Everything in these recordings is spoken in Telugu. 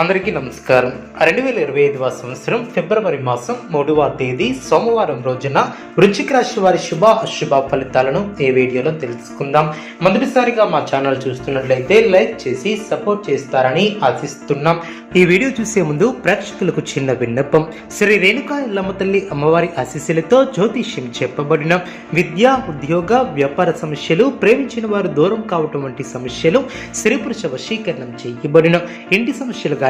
అందరికీ నమస్కారం. రెండు వేల ఇరవై ఐదవ సంవత్సరం ఫిబ్రవరి మాసం మూడవ తేదీ సోమవారం రోజున వృశ్చిక రాశి వారి శుభ అశుభ ఫలితాలను ఈ వీడియోలో తెలుసుకుందాం. మొదటిసారిగా మా ఛానల్ చూస్తున్నట్లయితే లైక్ చేసి సపోర్ట్ చేస్తారని ఆశిస్తున్నాం. ఈ వీడియో చూసే ముందు ప్రేక్షకులకు చిన్న విన్నపం. శ్రీ రేణుకా ఇల్లమ్మ తల్లి అమ్మవారి ఆశీస్సులతో జ్యోతిష్యం చెప్పబడిన విద్య ఉద్యోగ వ్యాపార సమస్యలు ప్రేమించిన వారు దూరం కావటం వంటి సమస్యలు స్త్రీ పురుష వశీకరణం చేయబడిన ఇంటి సమస్యలుగా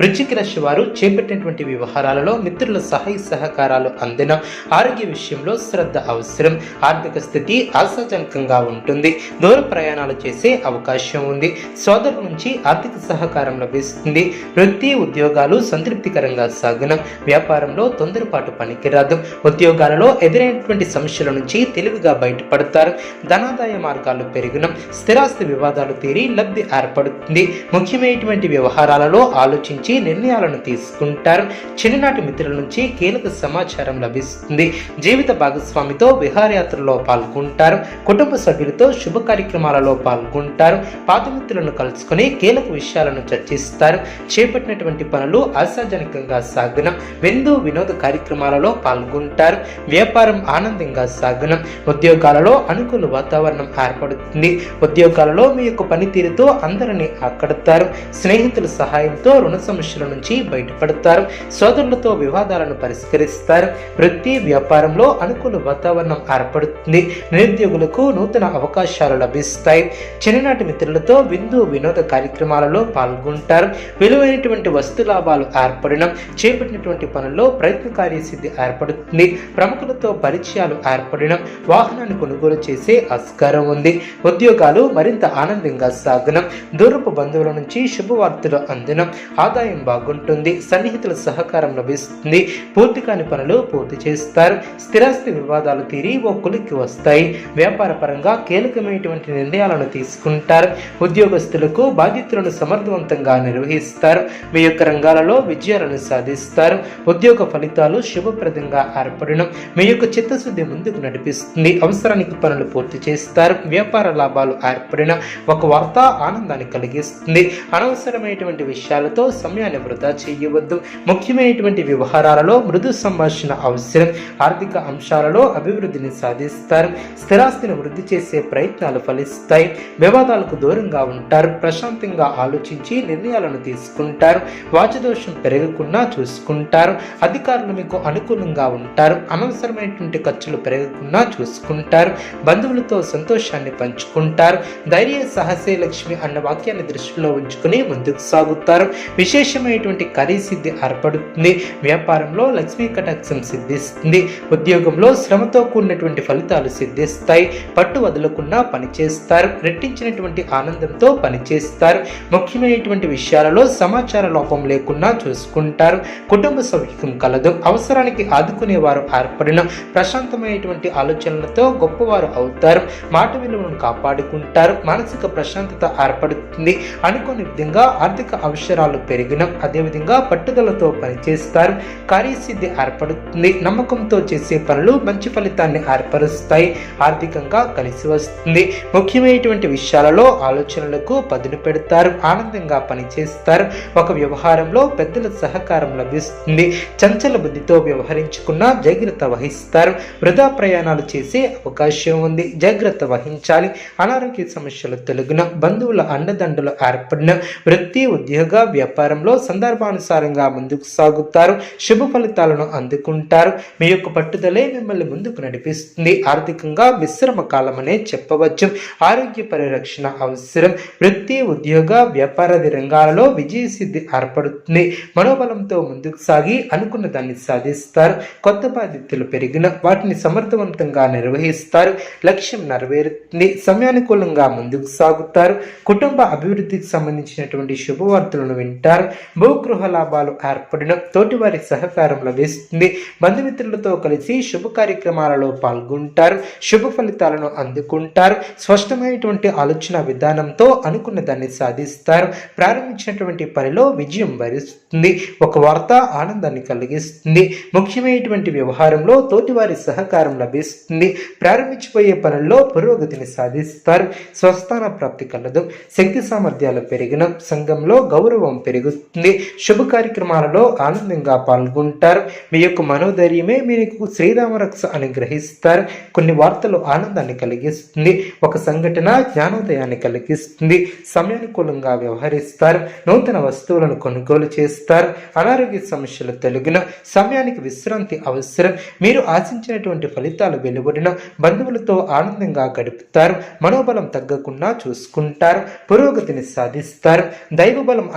వృశ్చిక రాశి వారు చేపట్టినటువంటి వ్యవహారాలలో మిత్రుల సహాయ సహకారాలు అందిన ఆరోగ్య విషయంలో శ్రద్ధ అవసరం. ఆర్థిక స్థితి ఆశాజనకంగా ఉంటుంది. దూర ప్రయాణాలు చేసే అవకాశం ఉంది. సోదరు నుంచి ఆర్థిక సహకారం లభిస్తుంది. వృత్తి ఉద్యోగాలు సంతృప్తికరంగా సాగనం వ్యాపారంలో తొందరపాటు పనికిరాదు. ఉద్యోగాలలో ఎదురైనటువంటి సమస్యల నుంచి తెలివిగా బయటపడతారు. ధనాదాయ మార్గాలు పెరిగిన స్థిరాస్తి వివాదాలు తీరి లబ్ధి ఏర్పడుతుంది. ముఖ్యమైనటువంటి వ్యవహారాలలో ఆలోచన ఆలోచించి నిర్ణయాలను తీసుకుంటారు. చిన్ననాటి మిత్రుల నుంచి కీలక సమాచారం లభిస్తుంది. జీవిత భాగస్వామితో విహారయాత్రలో పాల్గొంటారు. కుటుంబ సభ్యులతో శుభ కార్యక్రమాలలో పాల్గొంటారు. పాతమిత్రులను కలుసుకుని కీలక విషయాలను చర్చిస్తారు. చేపట్టినటువంటి పనులు ఆశాజనకంగా సాగున. విందు వినోద కార్యక్రమాలలో పాల్గొంటారు. వ్యాపారం ఆనందంగా సాగున. ఉద్యోగాలలో అనుకూల వాతావరణం ఏర్పడుతుంది. ఉద్యోగాలలో మీ యొక్క పనితీరుతో అందరినీ ఆకడతారు. స్నేహితుల సహాయంతో రుణ సమస్యల నుంచి బయటపడతారు. సోదరులతో వివాదాలను పరిష్కరిస్తారు. వృత్తి వ్యాపారంలో అనుకూల వాతావరణం ఏర్పడుతుంది. నిరుద్యోగులకు నూతన అవకాశాలు లభిస్తాయి. చిన్ననాటి మిత్రులతో విందు వినోద కార్యక్రమాలలో పాల్గొంటారు. విలువైనటువంటి వస్తు లాభాలు ఏర్పడడం చేపట్టినటువంటి పనుల్లో ప్రయత్న కార్యసిద్ధి ఏర్పడుతుంది. ప్రముఖులతో పరిచయాలు ఏర్పడడం వాహనాన్ని కొనుగోలు చేసే ఆస్కారం ఉంది. ఉద్యోగాలు మరింత ఆనందంగా సాగడం దూరపు బంధువుల నుంచి శుభవార్తలు అందడం ఆదాయం బాగుంటుంది సన్నిహితుల సహకారం లభిస్తుంది పూర్తి కాని పనులు పూర్తి చేస్తారు స్థిరాస్తి వివాదాలు తీరి ఓ వస్తాయి. వ్యాపార పరంగా కీలకమైనటువంటి నిర్ణయాలను తీసుకుంటారు. ఉద్యోగస్తులకు బాధ్యతలను సమర్థవంతంగా నిర్వహిస్తారు. మీ యొక్క రంగాలలో విజయాలను సాధిస్తారు. ఉద్యోగ ఫలితాలు శుభప్రదంగా ఏర్పడడం మీ యొక్క చిత్తశుద్ధి ముందుకు నడిపిస్తుంది. అవసరానికి పనులు పూర్తి చేస్తారు. వ్యాపార లాభాలు ఏర్పడిన ఒక వార్త ఆనందాన్ని కలిగిస్తుంది. అనవసరమైనటువంటి విషయాలతో సమయాన్ని వృధా చేయవద్దు. ముఖ్యమైనటువంటి వ్యవహారాలలో మృదు సంభాషణ అవసరం. ఆర్థిక అంశాలలో అభివృద్ధిని సాధిస్తారు. స్థిరాస్తిని వృద్ధి చేసే ప్రయత్నాలు ఫలిస్తాయి. వివాదాలకు దూరంగా ఉంటారు. ప్రశాంతంగా ఆలోచించి నిర్ణయాలను తీసుకుంటారు. వాచదోషం పెరగకుండా చూసుకుంటారు. అధికారులు మీకు అనుకూలంగా ఉంటారు. అనవసరమైనటువంటి ఖర్చులు పెరగకుండా చూసుకుంటారు. బంధువులతో సంతోషాన్ని పంచుకుంటారు. ధైర్య సహసే లక్ష్మి అన్న వాక్యాన్ని దృష్టిలో ఉంచుకుని ముందుకు సాగుతారు. విశేషమైనటువంటి కార్యసిద్ధి ఏర్పడుతుంది. వ్యాపారంలో లక్ష్మీ కటాక్షం సిద్ధిస్తుంది. ఉద్యోగంలో శ్రమతో కూడినటువంటి ఫలితాలు సిద్ధిస్తాయి. పట్టు వదలకుండా పనిచేస్తారు. రెట్టించినటువంటి ఆనందంతో పనిచేస్తారు. ముఖ్యమైనటువంటి విషయాలలో సమాచార లోపం లేకుండా చూసుకుంటారు. కుటుంబ సౌఖ్యం కలదు. అవసరానికి ఆదుకునేవారు ఏర్పడిన ప్రశాంతమైనటువంటి ఆలోచనలతో గొప్పవారు అవుతారు. మాట విలువను కాపాడుకుంటారు. మానసిక ప్రశాంతత ఏర్పడుతుంది. అనుకోని విధంగా ఆర్థిక అవసరాలు పెరిగిన అదేవిధంగా పట్టుదలతో పనిచేస్తారు. కార్యసిద్ధి ఏర్పడుతుంది. నమ్మకంతో చేసే పనులు మంచి ఫలితాన్ని ఏర్పరుస్తాయి. ఆర్థికంగా కలిసి వస్తుంది. ముఖ్యమైనటువంటి విషయాలలో ఆలోచనలకు పదును పెడతారు. ఆనందంగా పనిచేస్తారు. ఒక వ్యవహారంలో పెద్దల సహకారం లభిస్తుంది. చంచల బుద్ధితో వ్యవహరించుకున్న జాగ్రత్త వహిస్తారు. వృధా ప్రయాణాలు చేసే అవకాశం ఉంది. జాగ్రత్త వహించాలి. అనారోగ్య సమస్యలు తొలగిన బంధువుల అండదండలు ఏర్పడిన వృత్తి ఉద్యోగ వ్యాపార వ్యాపారంలో సందర్భానుసారంగా ముందుకు సాగుతారు. శుభ ఫలితాలను అందుకుంటారు. మీ యొక్క పట్టుదలే మిమ్మల్ని ముందుకు నడిపిస్తుంది. ఆర్థికంగా మిశ్రమ కాలమనే చెప్పవచ్చు. ఆరోగ్య పరిరక్షణ అవసరం. వృత్తి ఉద్యోగ వ్యాపారాది రంగాలలో విజయ సిద్ధి ఏర్పడుతుంది. మనోబలంతో ముందుకు సాగి అనుకున్న దాన్ని సాధిస్తారు. కొత్త బాధ్యతలు పెరిగిన వాటిని సమర్థవంతంగా నిర్వహిస్తారు. లక్ష్యం నెరవేరుతుంది. సమయానుకూలంగా ముందుకు సాగుతారు. కుటుంబ అభివృద్ధికి సంబంధించినటువంటి శుభవార్తలను వింటారు. భూగృహ లాభాలు ఏర్పడిన తోటివారి సహకారం లభిస్తుంది. బంధుమిత్రులతో కలిసి శుభ కార్యక్రమాలలో పాల్గొంటారు శుభ ఫలితాలను అందుకుంటారు. స్పష్టమైనటువంటి ఆలోచన విధానంతో అనుకున్న దాన్ని సాధిస్తారు. ప్రారంభించినటువంటి పనిలో విజయం వరిస్తుంది. ఒక వార్త ఆనందాన్ని కలిగిస్తుంది. ముఖ్యమైనటువంటి వ్యవహారంలో తోటివారి సహకారం లభిస్తుంది. ప్రారంభించిపోయే పనుల్లో పురోగతిని సాధిస్తారు. స్వస్థాన ప్రాప్తి కలదు. శక్తి సామర్థ్యాలు పెరిగిన సంఘంలో గౌరవం పెరుగుతుంది శుభ కార్యక్రమాలలో ఆనందంగా పాల్గొంటారు. మీ యొక్క మనోధైర్యమే మీకు శ్రీరామరక్ష అనుగ్రహిస్తారు కొన్ని వార్తలు ఆనందాన్ని కలిగిస్తుంది. ఒక సంఘటన జ్ఞానోదయాన్ని కలిగిస్తుంది. సమయానుకూలంగా వ్యవహరిస్తారు. నూతన వస్తువులను కొనుగోలు చేస్తారు. అనారోగ్య సమస్యలు తొలగిన సమయానికి విశ్రాంతి అవసరం. మీరు ఆశించినటువంటి ఫలితాలు వెలువడిన బంధువులతో ఆనందంగా గడుపుతారు. మనోబలం తగ్గకుండా చూసుకుంటారు. పురోగతిని సాధిస్తారు. దైవబలం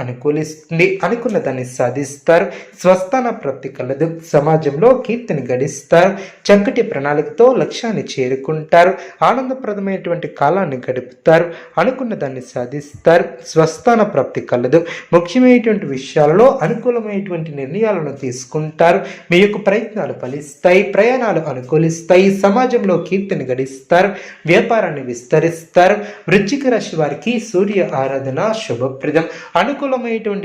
అనుకూలిస్తుంది అనుకున్న దాన్ని సాధిస్తారు. స్వస్థాన ప్రాప్తి కలదు. సమాజంలో కీర్తిని గడిస్తారు. చక్కటి ప్రణాళికతో లక్ష్యాన్ని చేరుకుంటారు. ఆనందప్రదమైనటువంటి కాలాన్ని గడుపుతారు. అనుకున్న దాన్ని సాధిస్తారు. స్వస్థాన ప్రాప్తి కలదు. ముఖ్యమైనటువంటి విషయాలలో అనుకూలమైనటువంటి నిర్ణయాలను తీసుకుంటారు. మీ యొక్క ప్రయత్నాలు ఫలిస్తాయి. ప్రయాణాలు అనుకూలిస్తాయి. సమాజంలో కీర్తిని గడిస్తారు. వ్యాపారాన్ని విస్తరిస్తారు. వృచ్చిక రాశి వారికి సూర్య ఆరాధన శుభప్రదం. అనుకూలమైనటువంటి